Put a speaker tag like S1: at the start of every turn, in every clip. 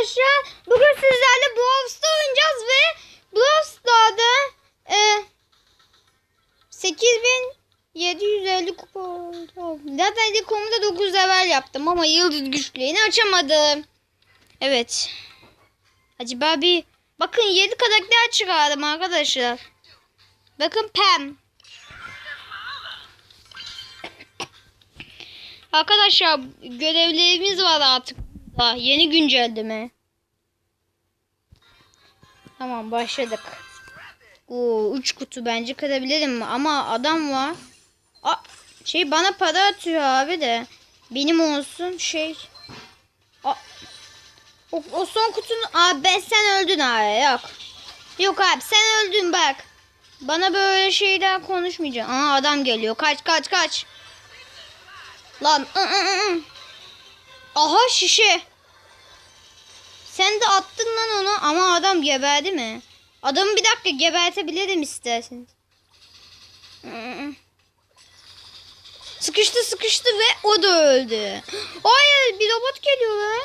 S1: arkadaşlar. Bugün sizlerle Brawl Stars oynayacağız ve Brawl Stars'da e, 8750 kupa. Zaten ilk konuda 9 level yaptım ama yıldız güçlerini açamadım. Evet. Acaba bir bakın 7 karakter çıkardım arkadaşlar. Bakın Pam. Arkadaşlar görevlerimiz var artık. Daha yeni güncelleme. Tamam başladık. Oo 3 kutu bence kırabilirim ama adam var. Aa, şey bana para atıyor abi de. Benim olsun şey. Aa, o, o son kutunun abi ben sen öldün abi yok. Yok abi sen öldün bak. Bana böyle şeyler konuşmayacaksın. Aa adam geliyor. Kaç kaç kaç. Lan. Aha şişe. Sen de attın lan onu ama adam geberdi mi? Adamı bir dakika gebertebilirim isterseniz. Sıkıştı sıkıştı ve o da öldü. Hayır bir robot geliyor lan.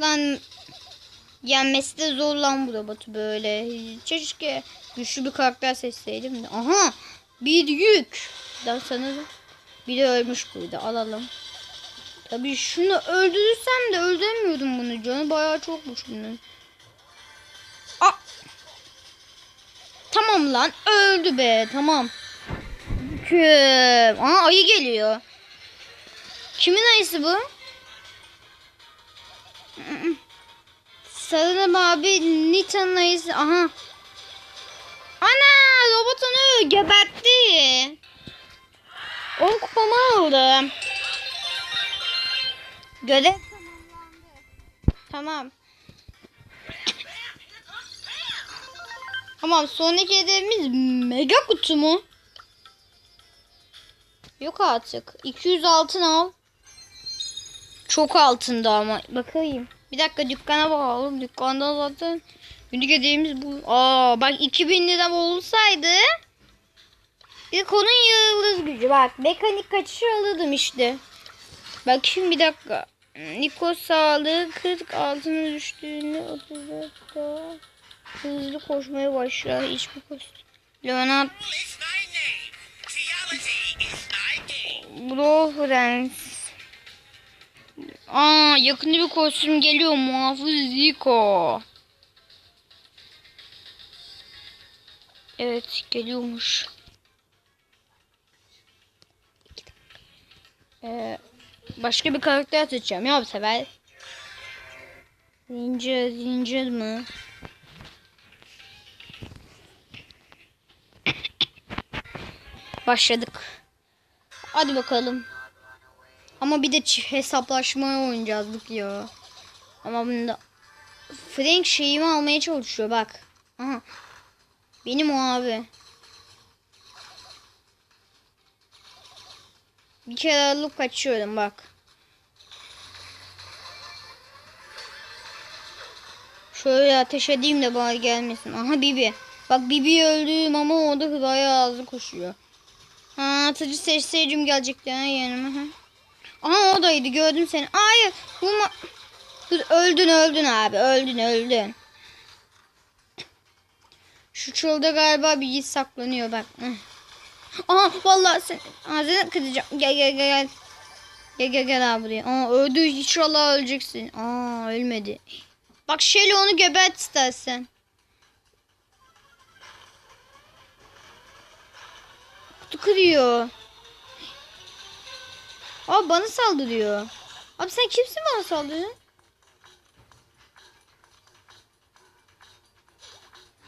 S1: Lan yenmesi de zor lan bu robotu böyle. Keşke güçlü bir karakter seçseydim de. Aha bir yük. Daha sanırım biri ölmüş burada alalım. Tabii şunu öldürürsem de öldüremiyordum bunu. Canı bayağı çokmuş bunun. Aa! Tamam lan öldü be tamam. Küm. Aa ayı geliyor. Kimin ayısı bu? Sarı abi Nita'nın ayısı. Aha. Ana robot onu gebertti. 10 kupamı aldım. Görev Tamam. Tamam sonraki hedefimiz mega kutu mu? Yok artık. 200 altın al. Çok altında ama. Bakayım. Bir dakika dükkana bakalım. Dükkanda zaten günlük hedefimiz bu. Aa bak 2000 lira olsaydı bir konun yıldız gücü. Bak mekanik kaçışı alırdım işte. Bak şimdi bir dakika. Niko sağlığı 40 altına düştüğünde 34'te hızlı koşmaya başlar. Hiçbir koş. Leonard
S2: It's my name. Theology is my game.
S1: Brofrens. Aa yakında bir kostüm geliyor. Muhafız Zico. Evet geliyormuş. Ee, başka bir karakter seçeceğim ya bu sefer. Zincir, zincir mi? Başladık. Hadi bakalım. Ama bir de hesaplaşmaya oynayacağız ya. Ama bunda Frank şeyimi almaya çalışıyor bak. Aha. Benim o abi. Bir kere alıp kaçıyorum bak. Şöyle ateş edeyim de bana gelmesin. Aha Bibi. Bak Bibi öldüm ama o da bayağı hızlı koşuyor. Ha atıcı seçseydim gelecekti ha yanıma. Ha. Aha odaydı gördüm seni. Hayır. Vurma. Dur, öldün öldün abi. Öldün öldün. Şu çölde galiba bir git saklanıyor bak. Aha vallahi sen ağzını kıracağım. Gel gel gel gel. Gel gel gel abi buraya. Aa öldü inşallah öleceksin. Aa ölmedi. Bak Shelly onu gebert istersen. Kutu kırıyor. Abi bana saldırıyor. Abi sen kimsin bana saldırıyorsun?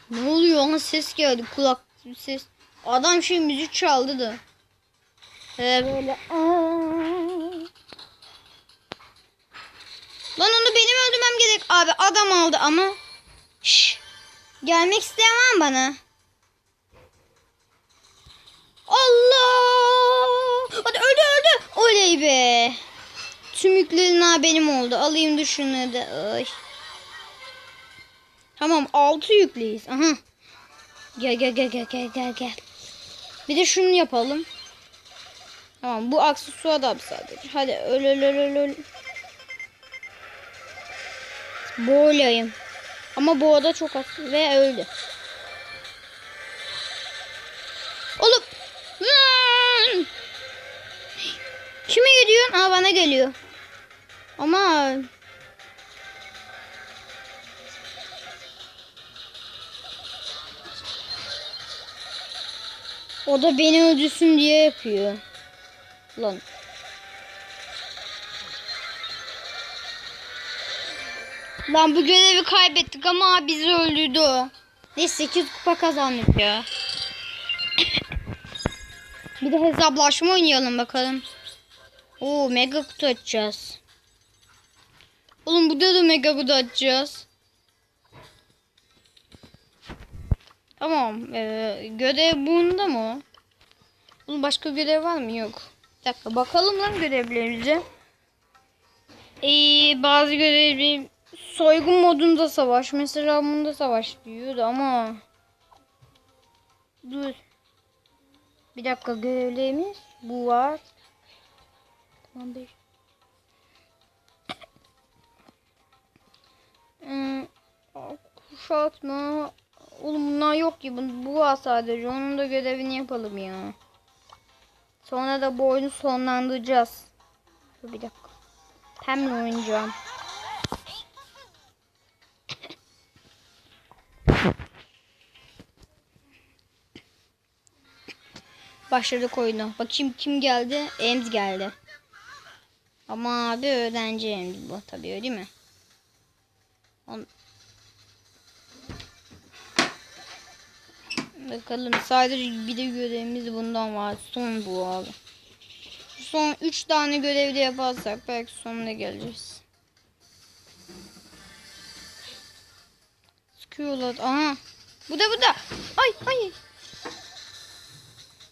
S1: Ne oluyor? Ona ses geldi. Kulak ses. Adam şey müzik çaldı da. Ee, böyle. Lan onu benim öldürmem gerek. Abi adam aldı ama. Şş. Gelmek isteyen var mı bana? Allah! Hadi öldü öldü. Oley be. Tüm yüklerin ha benim oldu. Alayım da şunu da. Ay. Tamam 6 yükleyiz. Aha. Gel gel gel gel gel gel gel. Bir de şunu yapalım. Tamam bu aksesuar adam sadece. Hadi öl öl öl öl öl. Boğulayım. Ama boğada çok az ve öldü. Oğlum. Hmm. Kime gidiyorsun? Aa bana geliyor. Ama o da beni öldürsün diye yapıyor. Lan. Lan bu görevi kaybettik ama bizi öldürdü. Neyse 8 kupa kazandık ya. Bir de hesaplaşma oynayalım bakalım. Oo mega kutu açacağız. Oğlum burada da mega kutu açacağız. Tamam. Ee, görev bunda mı? Oğlum başka görev var mı? Yok. Bir dakika bakalım lan görevlerimize. Ee, bazı görevler soygun modunda savaş. Mesela bunda savaş diyordu ama dur. Bir dakika görevlerimiz bu var. Tamam bir. Hmm, kuşatma. Oğlum bunlar yok ki. Bu, var sadece. Onun da görevini yapalım ya. Sonra da bu oyunu sonlandıracağız. Dur bir dakika. Pemle oynayacağım. Başladık oyunu. Bakayım kim geldi? Ems geldi. Ama abi öğrenci Ems bu. Tabii öyle mi? Bakalım sadece bir de görevimiz bundan var. Son bu abi. Son 3 tane görevli yaparsak belki sonuna geleceğiz. Sıkıyorlar. Aha. Bu da bu da. Ay ay.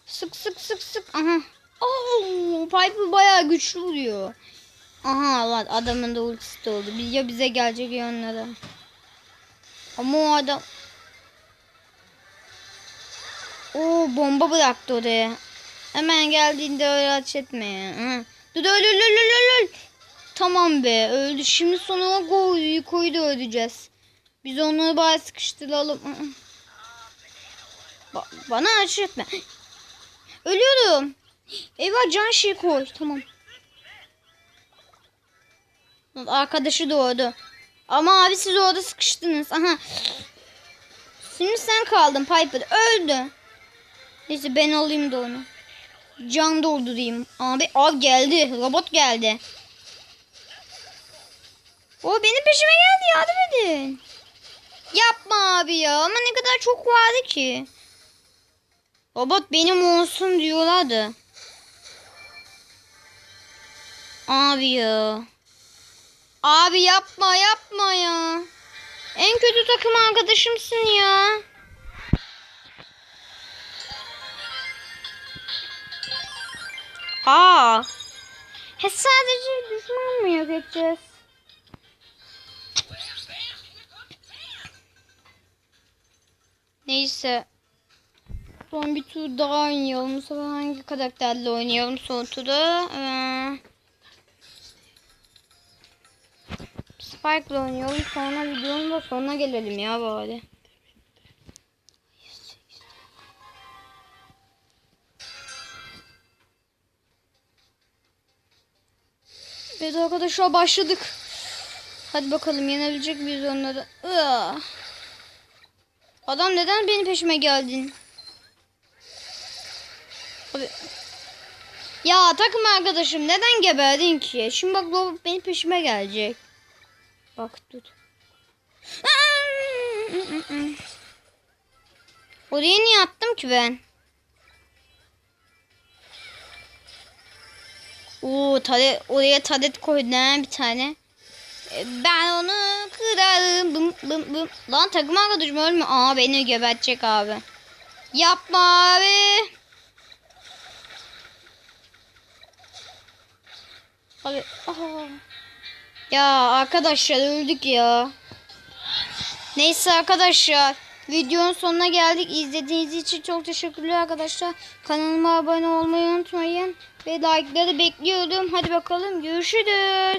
S1: Sık sık sık sık. Aha. Oo, Piper bayağı güçlü oluyor. Aha lan adamın da ultisi de oldu. Ya bize gelecek ya onlara. Ama o adam Oo bomba bıraktı oraya. Hemen geldiğinde öyle ateş etme. Dur öl öl öl öl öl. Tamam be öldü. Şimdi sonra koyu koyu da öldüreceğiz. Biz onları bari sıkıştıralım. Ba bana ateş etme. Ölüyorum. Eyvah can şey koy. Tamam. Arkadaşı doğdu. Ama abi siz orada sıkıştınız. Aha. Şimdi sen kaldın Piper. Öldü. Neyse ben alayım da onu. Can doldurayım. Abi al geldi. Robot geldi. O benim peşime geldi. Yardım edin. Yapma abi ya. Ama ne kadar çok vardı ki. Robot benim olsun diyorlardı. Abi ya. Abi yapma yapma ya. En kötü takım arkadaşımsın ya. Aa. He sadece düşman mı yok edeceğiz? Neyse. Son bir tur daha oynayalım. Bu sefer hangi karakterle oynayalım son turda? Ee, Spike'la oynayalım. Sonra videonun da sonuna gelelim ya bari. Evet arkadaşlar başladık. Hadi bakalım yenebilecek miyiz onları? Iıı. Adam neden benim peşime geldin? Abi. Ya takım arkadaşım neden geberdin ki? Şimdi bak robot benim peşime gelecek. Bak tut. Oraya niye attım ki ben? Oo, tade, oraya tadet koydum bir tane. E, Ben onu kırarım. Bım, bım, bım. Lan takım arkadaşım ölmüyor. Aa beni gebertecek abi. Yapma abi. Abi. Aha. Ya arkadaşlar öldük ya. Neyse arkadaşlar. Videonun sonuna geldik. İzlediğiniz için çok teşekkürler arkadaşlar. Kanalıma abone olmayı unutmayın. Ve like'ları bekliyorum. Hadi bakalım görüşürüz.